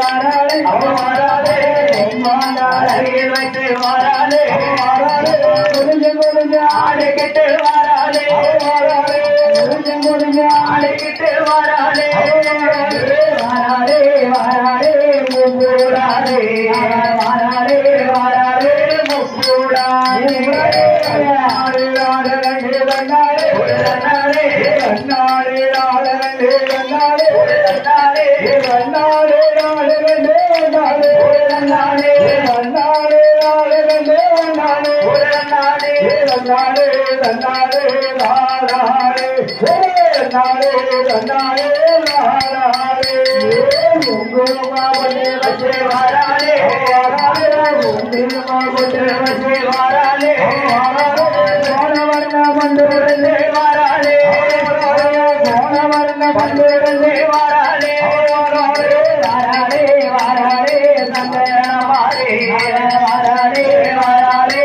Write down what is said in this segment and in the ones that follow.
வராளே ஆடிக்கிட்டு வராளே வாராளே அழைக்கிட்டு வராதே. முடிஞ்சு முடிஞ்சு அழைக்கிட்டு வரா. நாரே நாரே நாரே நாரே நாரே உங்கு மாவட்டே வச்சே வாராலே வாராலே உங்கு மாவட்டே வச்சே வாராலே சோனவர்ண மண்டூரலே வாராலே சோனவர்ண மண்டூரலே வாராலே வாராலே வாராலே சந்தன வாரே வாராலே வாராலே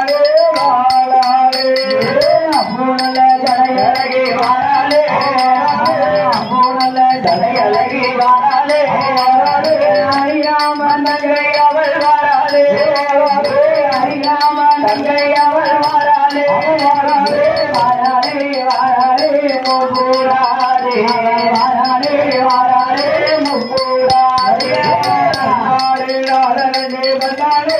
வராளே அறியாம தங்கை அவர் வராளே வராளே வராளே வராளே முகூடாரே வராளே வராளே முகூடாரே வந்தாரே ஆளவனே வந்தாரே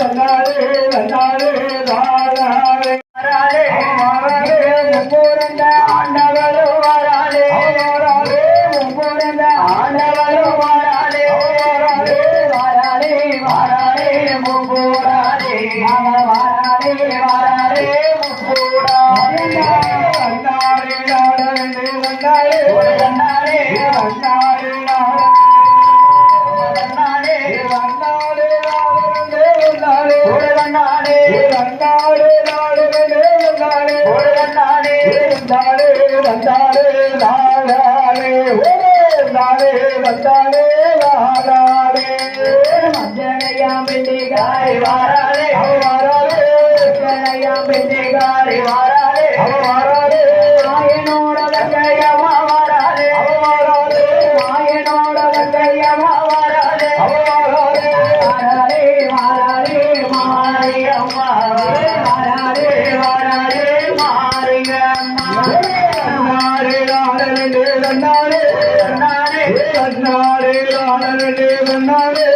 வந்தாரே வந்தாரே மாறாரே முப்பூரண்டா வந்தானே வந்தானே நாடானே வந்தானே வந்தானே நாடானே மஞ்சனையாம் பெண்டிகாரி வாரானே வாரானே மஞ்சனையாம் பெண்டிகாரி வாரானே அவ வாரா வந்தாரே ராணனே வந்தாரே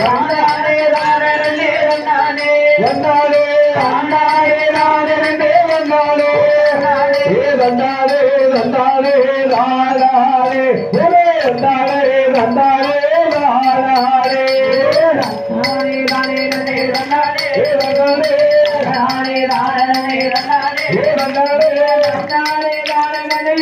தானே தானே தானே வந்தாரே வந்தாரே ராணனே வந்தாரே ஏ வந்தாரே வந்தாரே ராணாரே ஒரே வந்தாரே வந்தாரே ராணாரே தானே தானே தானே ஏ வந்தாரே தானே தானே தானே ஏ தானே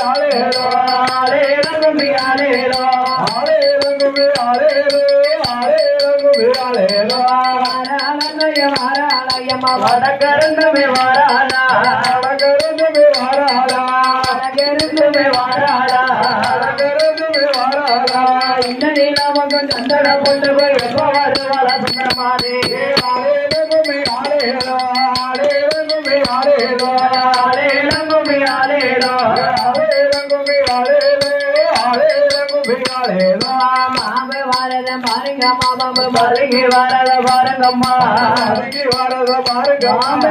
பாருங்கம்மா தானதானினம் தன்னாலே வீர வரத பாருங்கம்மா குரு குருத்து வரத பாருங்கம்மா குருத்து வரத பாருங்கம்மா என் மேல வர முஞ்சி மகளுக்கு உண்டை அலங்காரம் பாருங்கம்மா ஆளேல கும்மி ஆளேலோ வாராளைய வாராளையம்மா வடக்கருந்துமே வாராளா வடக்கருந்துமே வாராளா இந்த நீலமகம் சந்தன கொண்டு போய் எப்ப வருவாள சுந்தரமாதே ஆளேல கும்மி ஆளேலோ. மாம வரத பாருங்கம்மா. மாம பருகி வரத பாருங்கம்மா மாம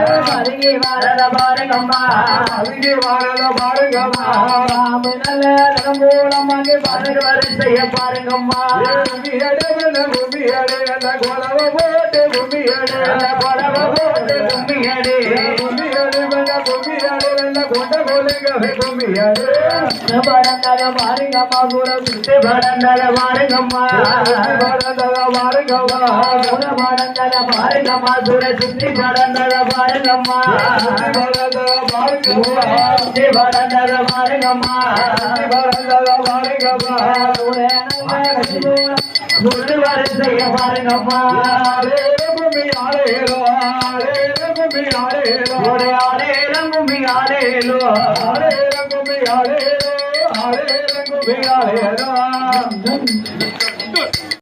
பருகி வரத பாருங்கம்மா மாம நல்ல ரங்கூலமாக பாருங்க வரிசைய பாருங்கம்மா நல்ல புடவ போட்டு கும்மியடி படந்தத பாருங்கம்மா. கூட சுத்தி படந்தத பாருங்கம்மா கூட படந்தத பாருங்கம்மா கூட சுத்தி படந்தத பாருங்கம்மா சுத்தி படந்தத பாருங்கம்மா முழு வரிசைய பாருங்கம்மா ஒரு ஆளேலம் கும்மி ஆளேலோ हरे रंग में हरे रे हरे रंग में हरे राम